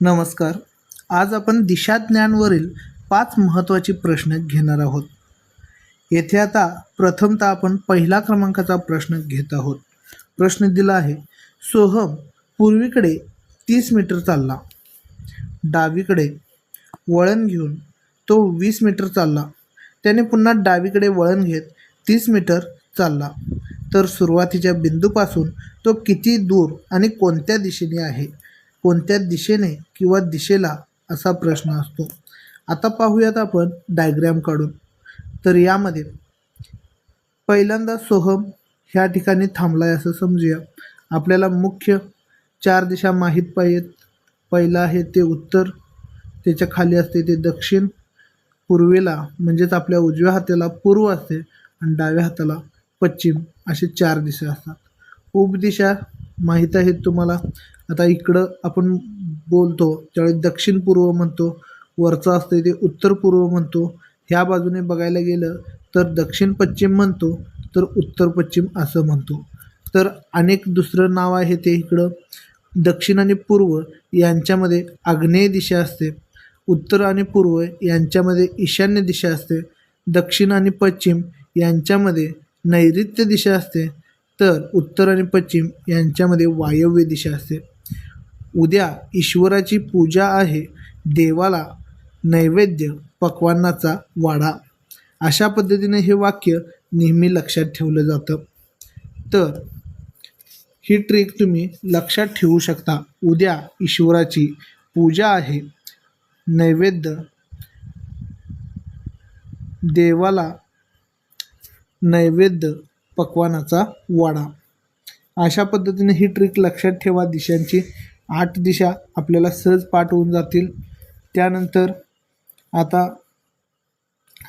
नमस्कार. आज आपण दिशाज्ञानवरील पाच महत्त्वाचे प्रश्न घेणार आहोत. येथे आता प्रथमतः आपण पहिला क्रमांकाचा प्रश्न घेत आहोत. प्रश्न दिला आहे सोहम पूर्वीकडे तीस मीटर चालला. डावीकडे वळण घेऊन तो वीस मीटर चालला. त्याने पुन्हा डावीकडे वळण घेत तीस मीटर चालला. तर सुरुवातीच्या बिंदूपासून तो किती दूर आणि कोणत्या दिशेने आहे? कोणत्या दिशेने किंवा दिशेला असा प्रश्न असतो. आता पाहूयात आपण डायग्रॅम काढून. तर यामध्ये पहिल्यांदा सोहम ह्या ठिकाणी थांबला आहे असं समजूया. आपल्याला मुख्य चार दिशा माहीत पाहिजेत. पहिला आहे ते उत्तर त्याच्याखाली असते ते दक्षिण पूर्वेला म्हणजेच आपल्या उजव्या हाताला पूर्व असते आणि डाव्या हाताला पश्चिम असे चार दिशा असतात. उपदिशा माहीत आहेत तुम्हाला? आता इकडं आपण बोलतो त्यावेळी दक्षिण पूर्व म्हणतो वरचं असतं ते उत्तर पूर्व म्हणतो. ह्या बाजूने बघायला गेलं तर दक्षिण पश्चिम म्हणतो तर उत्तर पश्चिम असं म्हणतो. तर अनेक दुसरं नाव आहे ते इकडं. दक्षिण आणि पूर्व यांच्यामध्ये आग्नेय दिशा असते. उत्तर आणि पूर्व यांच्यामध्ये ईशान्य दिशा असते. दक्षिण आणि पश्चिम यांच्यामध्ये नैऋत्य दिशा असते. तर उत्तर आणि पश्चिम यांच्यामध्ये वायव्य दिशा असते. उद्या ईश्वराची पूजा आहे देवाला नैवेद्य पक्वान्नाचा वाढा अशा पद्धतीने हे वाक्य नेहमी लक्षात ठेवलं जातं. तर ही ट्रिक तुम्ही लक्षात ठेवू शकता. उद्या ईश्वराची पूजा आहे. नैवेद्य देवाला नैवेद्य पक्वानाचा वाडा. अशा पद्धतीने ही ट्रिक लक्षात ठेवा. दिशांची आठ दिशा आपल्याला सहज पाठ होऊन जातील. त्यानंतर आता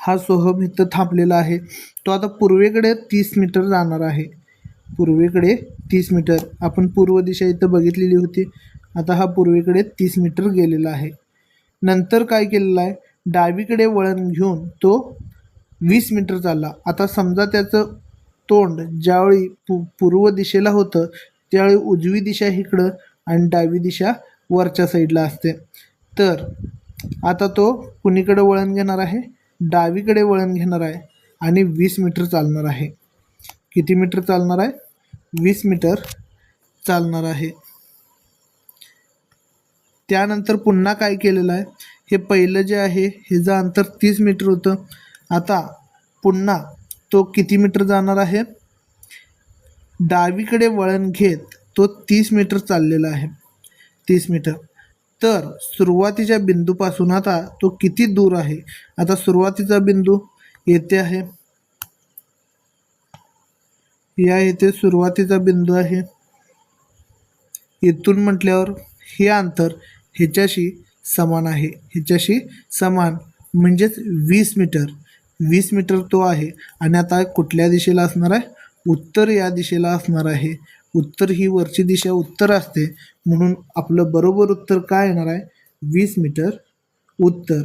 हा सोहम इथं थांबलेला आहे. तो आता पूर्वेकडे तीस मीटर जाणार आहे. पूर्वेकडे तीस मीटर. आपण पूर्व दिशा इथं बघितलेली होती. आता हा पूर्वेकडे तीस मीटर गेलेला आहे. नंतर काय केलेलं आहे? डावीकडे वळण घेऊन तो वीस मीटर चालला. आता समजा त्याचं तोंड ज्यावेळी पू पूर्व दिशेला होतं त्यावेळी उजवी दिशा इकडं आणि डावी दिशा वरच्या साईडला असते. तर आता तो कुणीकडे वळण घेणार आहे? डावीकडे वळण घेणार आहे आणि वीस मीटर चालणार आहे. किती मीटर चालणार आहे? वीस मीटर चालणार आहे. त्यानंतर पुन्हा काय केलेलं आहे? हे पहिलं जे आहे हे जे अंतर तीस मीटर होतं. आता पुन्हा तो किती मीटर जाणार आहे? डावीकडे वळण घेत तो तीस मीटर चाललेला आहे. तीस मीटर. तर सुरुवातीच्या बिंदूपासून आता तो किती दूर आहे? आता सुरुवातीचा बिंदू येथे आहे. या येथे सुरुवातीचा बिंदू आहे. इथून म्हटल्यावर हे अंतर ह्याच्याशी समान आहे. ह्याच्याशी समान. म्हणजेच वीस मीटर. वीस मीटर तो आहे. आणि आता कुठल्या दिशेला असणार आहे? उत्तर या दिशेला असणार आहे. उत्तर ही वरची दिशा उत्तर असते. म्हणून आपलं बरोबर उत्तर काय येणार आहे? वीस मीटर उत्तर.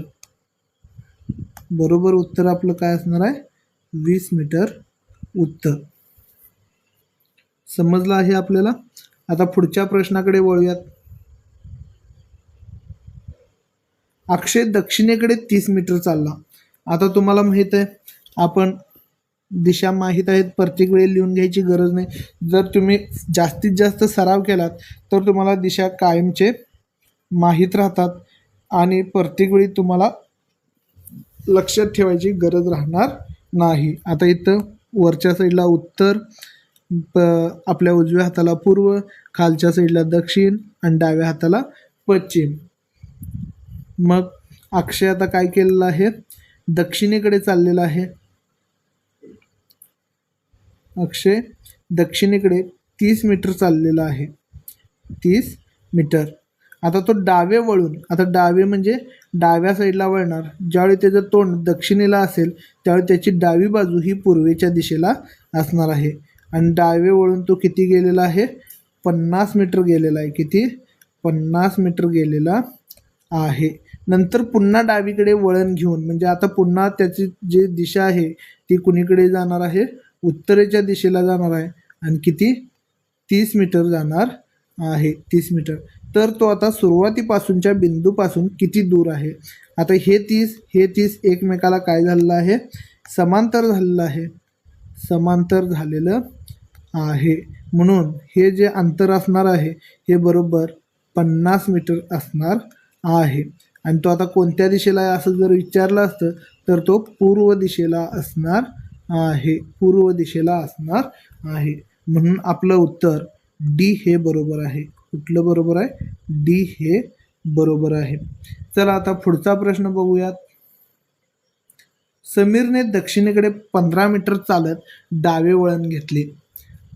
बरोबर उत्तर आपलं काय असणार आहे? वीस मीटर उत्तर. समजलं आहे आपल्याला? आता पुढच्या प्रश्नाकडे वळूयात. अक्षय दक्षिणेकडे तीस मीटर चालला. आता तुम्हाला माहीत आहे आपण दिशा माहीत आहेत प्रत्येक वेळी लिहून घ्यायची गरज नाही. जर तुम्ही जास्तीत जास्त सराव केलात तर तुम्हाला दिशा कायमचे माहीत राहतात आणि प्रत्येक वेळी तुम्हाला लक्षात ठेवायची गरज राहणार नाही. आता इथं वरच्या साईडला उत्तर प आपल्या उजव्या हाताला पूर्व खालच्या साईडला दक्षिण आणि डाव्या हाताला पश्चिम. मग अक्षय आता काय केलेलं आहे? दक्षिणेकडे चाललेला आहे. अक्षय दक्षिणेकडे तीस मीटर चाललेला आहे. तीस मीटर. आता तो डावे वळून आता डावे म्हणजे डाव्या साईडला वळणार. ज्यावेळी त्याचं तोंड दक्षिणेला असेल त्यावेळी त्याची डावी बाजू ही पूर्वेच्या दिशेला असणार आहे. आणि डावे वळून तो किती गेलेला आहे? पन्नास मीटर गेलेला आहे. किती? पन्नास मीटर गेलेला आहे. नंतर पुन्हा डावीकडे वळण घेऊन म्हणजे आता पुन्हा त्याची जी दिशा आहे ती कुणीकडे जाणार आहे? उत्तरेच्या दिशेला जाणार आहे आणि किती? तीस मीटर जाणार आहे. तीस मीटर. तर तो आता सुरुवातीपासूनच्या बिंदूपासून किती दूर आहे? आता हे तीस हे तीस एकमेकाला काय झालेलं आहे? समांतर झालेलं आहे. समांतर झालेलं आहे. म्हणून हे जे अंतर असणार आहे हे बरोबर पन्नास मीटर असणार आहे. आणि तो आता कोणत्या दिशेला आहे असं जर विचारलं असतं तर तो पूर्व दिशेला असणार आहे पूर्व दिशेला असणार आहे. म्हणून आपलं उत्तर डी हे बरोबर आहे. कुठलं बरोबर आहे? डी हे बरोबर आहे. चला आता पुढचा प्रश्न बघूयात. समीरने दक्षिणेकडे पंधरा मीटर चालत डावे वळण घेतले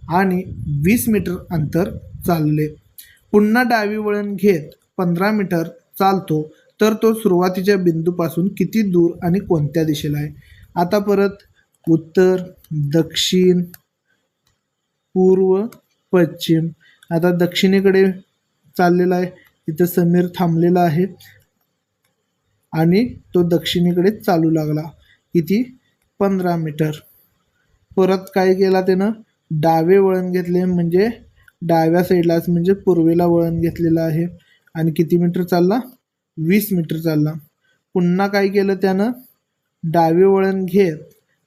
आणि वीस मीटर अंतर चालले. पुन्हा डावी वळण घेत पंधरा मीटर चालतो तर तो सुरुवातीच्या बिंदूपासून किती दूर आणि कोणत्या दिशेला आहे? आता परत उत्तर दक्षिण पूर्व पश्चिम. आता दक्षिणेकडे चाललेला आहे. इथं समीर थांबलेला आहे. आणि तो दक्षिणेकडे चालू लागला. किती? पंधरा मीटर. परत काय केला त्यानं? डावे वळण घेतले म्हणजे डाव्या साईडलाच म्हणजे पूर्वेला वळण घेतलेलं आहे. आणि किती मीटर चालला? वीस मीटर चालला. पुन्हा काय केलं त्यानं? डावे वळण घेत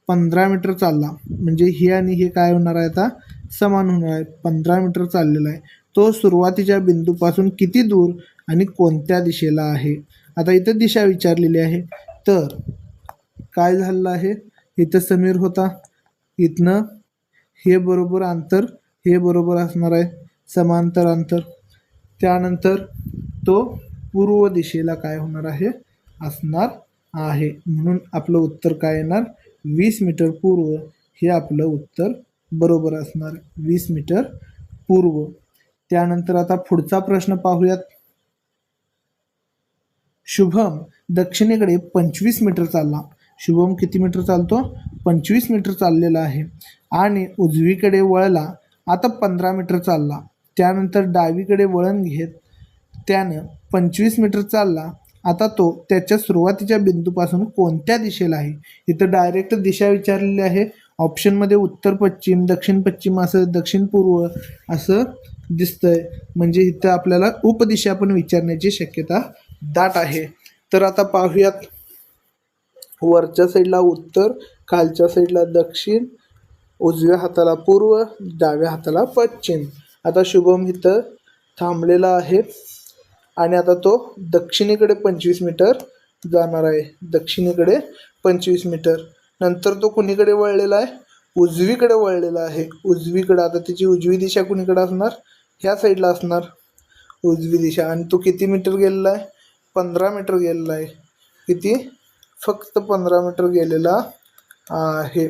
पंधरा मीटर चालला. म्हणजे हे आणि हे काय होणार आहे आता? समान होणार आहे. पंधरा मीटर चाललेला आहे. तो सुरुवातीच्या बिंदूपासून किती दूर आणि कोणत्या दिशेला आहे? आता इथं दिशा विचारलेली आहे. तर काय झालेलं आहे? इथं समीर होता. इथनं हे बरोबर अंतर हे बरोबर असणार आहे. समांतर अंतर. त्यानंतर तो पूर्व दिशेला काय होणार आहे? असणार आहे. म्हणून आपलं उत्तर काय येणार? वीस मीटर पूर्व हे आपलं उत्तर बरोबर असणार. वीस मीटर पूर्व. त्यानंतर आता पुढचा प्रश्न पाहूयात. शुभम दक्षिणेकडे पंचवीस मीटर चालला. शुभम किती मीटर चालतो? पंचवीस मीटर चाललेला आहे. आणि उजवीकडे वळला आता पंधरा मीटर चालला. त्यानंतर डावीकडे वळण घेत त्यानं पंचवीस मीटर चालला. आता तो त्याच्या सुरुवातीच्या बिंदूपासून कोणत्या दिशेला आहे? इथं डायरेक्ट दिशा विचारलेली आहे. ऑप्शनमध्ये उत्तर पश्चिम दक्षिण पश्चिम असं दक्षिण पूर्व असं दिसतंय. म्हणजे इथं आपल्याला उपदिशा पण विचारण्याची शक्यता दाट आहे. तर आता पाहूयात. वरच्या साईडला उत्तर खालच्या साईडला दक्षिण उजव्या हाताला पूर्व डाव्या हाताला पश्चिम. आता शुभम इथं थांबलेला आहे. आणि आता तो दक्षिणेकडे पंचवीस मीटर जाणार आहे. दक्षिणेकडे पंचवीस मीटर. नंतर तो कुणीकडे वळलेला आहे? उजवीकडे वळलेला आहे. उजवीकडे आता त्याची उजवी दिशा कुणीकडे असणार? ह्या साईडला असणार. उजवी दिशा. आणि तो किती मीटर गेलेला आहे? पंधरा मीटर गेलेला आहे. किती? फक्त पंधरा मीटर गेलेला आहे.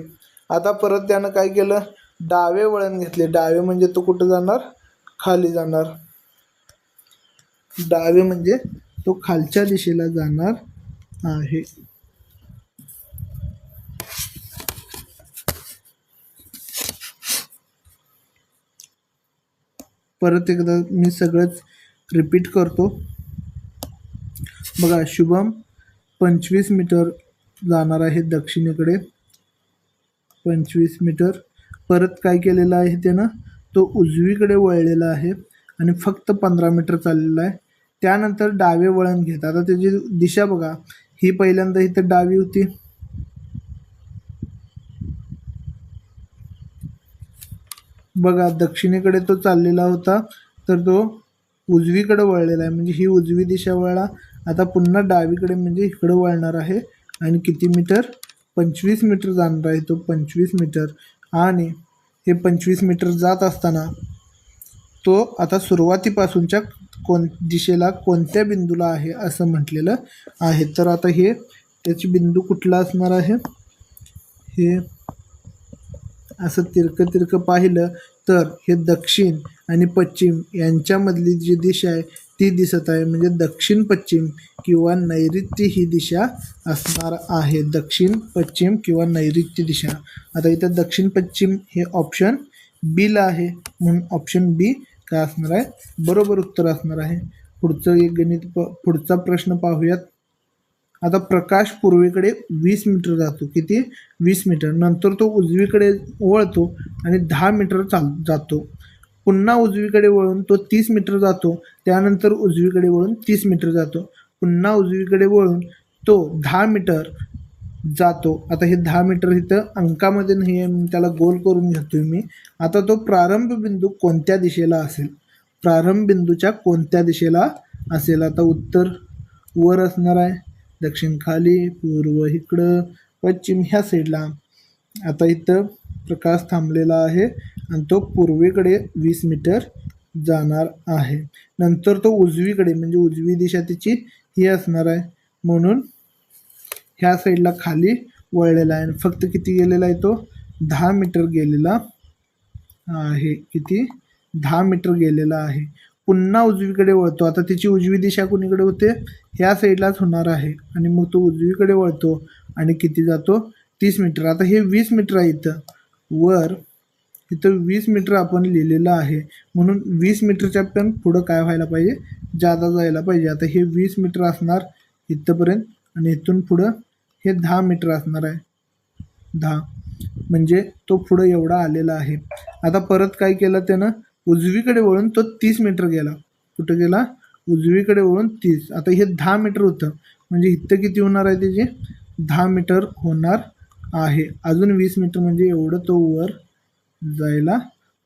आता परत त्यानं काय केलं? डावे वळण घेतले. डावे म्हणजे तो कुठं जाणार? खाली जाणार. डावे म्हणजे तो खालच्या दिशेला जाणार आहे. परत एकदा मी सगळंच रिपीट करतो. बघा शुभम पंचवीस मीटर जाणार आहे दक्षिणेकडे. पंचवीस मीटर परत काय केलेलं आहे त्यानं? तो उजवीकडे वळलेला आहे आणि फक्त पंधरा मीटर चाललेला आहे. त्यानंतर डावे वळण घेत. आता त्याची दिशा बघा. ही पहिल्यांदा इथं डावी होती. बघा दक्षिणेकडे तो चाललेला होता तर तो उजवीकडे वळलेला आहे. म्हणजे ही उजवी दिशा वळला आता पुन्हा डावीकडे म्हणजे इकडं वळणार आहे. आणि किती मीटर? पंचवीस मीटर जाणार आहे तो पंचवीस मीटर. आणि हे पंचवीस मीटर जात असताना तो आता सुरुवातीपासूनच्या कोण दिशेला कोणत्या बिंदूला आहे असं म्हटलेलं आहे. तर आता हे त्याची बिंदू कुठला असणार आहे? हे असं तिरकं तिरकं पाहिलं तर हे दक्षिण आणि पश्चिम यांच्यामधली जी दिशा आहे ती दिसत आहे. म्हणजे दक्षिण पश्चिम किंवा नैऋत्य ही दिशा असणार आहे. दक्षिण पश्चिम किंवा नैऋत्य दिशा. आता इथं दक्षिण पश्चिम हे ऑप्शन बीला आहे. म्हणून ऑप्शन बी काय असणार आहे. बरोबर उत्तर असणार आहे. पुढचं एक गणित प पुढचा प्रश्न पाहूयात. आता प्रकाश पूर्वेकडे वीस मीटर जातो. किती? वीस मीटर. नंतर तो उजवीकडे वळतो आणि दहा मीटर चाल जातो. पुन्हा उजवीकडे वळून तो तीस मीटर जातो. त्यानंतर उजवीकडे वळून तीस मीटर जातो. पुन्हा उजवीकडे वळून तो दहा मीटर जातो. आता हे दहा मीटर इथं अंकामध्ये नाही आहे त्याला गोल करून घेतोय मी. आता तो प्रारंभ बिंदू कोणत्या दिशेला असेल? प्रारंभ बिंदूच्या कोणत्या दिशेला असेल? आता उत्तर वर असणार आहे. दक्षिण खाली पूर्व इकडं पश्चिम ह्या साईडला आता इथं प्रकाश थांबलेला आहे आणि तो पूर्वेकडे वीस मीटर जाणार आहे. नंतर तो उजवीकडे म्हणजे उजवी दिशा त्याची ही असणार आहे. म्हणून ह्या साईडला खाली वळलेला आहे. आणि फक्त किती गेलेला आहे तो? दहा मीटर गेलेला आहे. किती? दहा मीटर गेलेला आहे. पुन्हा उजवीकडे वळतो. आता त्याची उजवी दिशा कुणीकडे होते? ह्या साईडलाच होणार आहे. आणि मग तो उजवीकडे वळतो आणि किती जातो? तीस मीटर आता हे वीस मीटर आहे इथं. वर इथं वीस मीटर आपण लिहिलेलं आहे. म्हणून वीस मीटरच्या पण पुढं काय व्हायला पाहिजे? जादा जायला पाहिजे. आता हे वीस मीटर असणार इथंपर्यंत आणि इथून पुढं हे दहा मीटर असणार आहे. दहा. म्हणजे तो पुढं एवढा आलेला आहे. आता परत काय केलं त्यानं? उजवीकडे वळून तो तीस मीटर गेला. कुठं गेला? उजवीकडे वळून तीस. आता हे दहा मीटर होतं. म्हणजे इथं किती होणार आहे त्याचे? दहा मीटर होणार आहे. अजून वीस मीटर म्हणजे एवढं तो वर जायला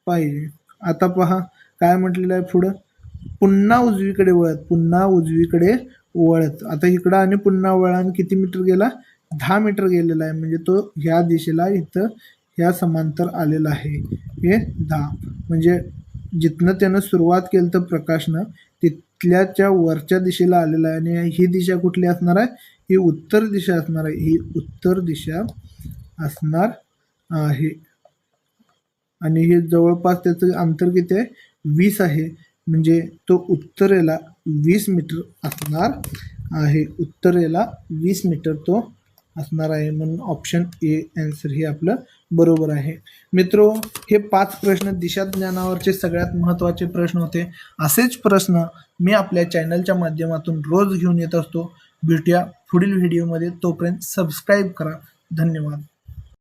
पाहिजे. आता पहा काय म्हटलेलं आहे पुढं? पुन्हा उजवीकडे वळत. पुन्हा उजवीकडे वळत. आता इकडं आणि पुन्हा वळण किती मीटर गेला? दहा मीटर गेलेला आहे. म्हणजे तो ह्या दिशेला इथं ह्या समांतर आलेला आहे. हे दहा. म्हणजे जिथनं त्यानं सुरुवात केलं तर प्रकाशनं तिथल्याच्या वरच्या दिशेला आलेला आहे. आणि ही दिशा कुठली असणार आहे? ही उत्तर दिशा असणार आहे. ही उत्तर दिशा असणार आहे. आणि हे जवळपास त्याचं अंतर किती आहे? वीस आहे. म्हणजे तो उत्तरेला वीस मीटर असणार आहे. उत्तरेला वीस मीटर तो असणार आहे म्हणून ऑप्शन ए ॲन्सर हे आपलं बरोबर आहे. मित्रो हे पाच प्रश्न दिशा ज्ञानावरचे सगळ्यात महत्त्वाचे प्रश्न होते. असेच प्रश्न मी आपल्या चॅनलच्या माध्यमातून रोज घेऊन येत असतो. भेटूया पुढील व्हिडिओमध्ये तोपर्यंत सबस्क्राईब करा. धन्यवाद.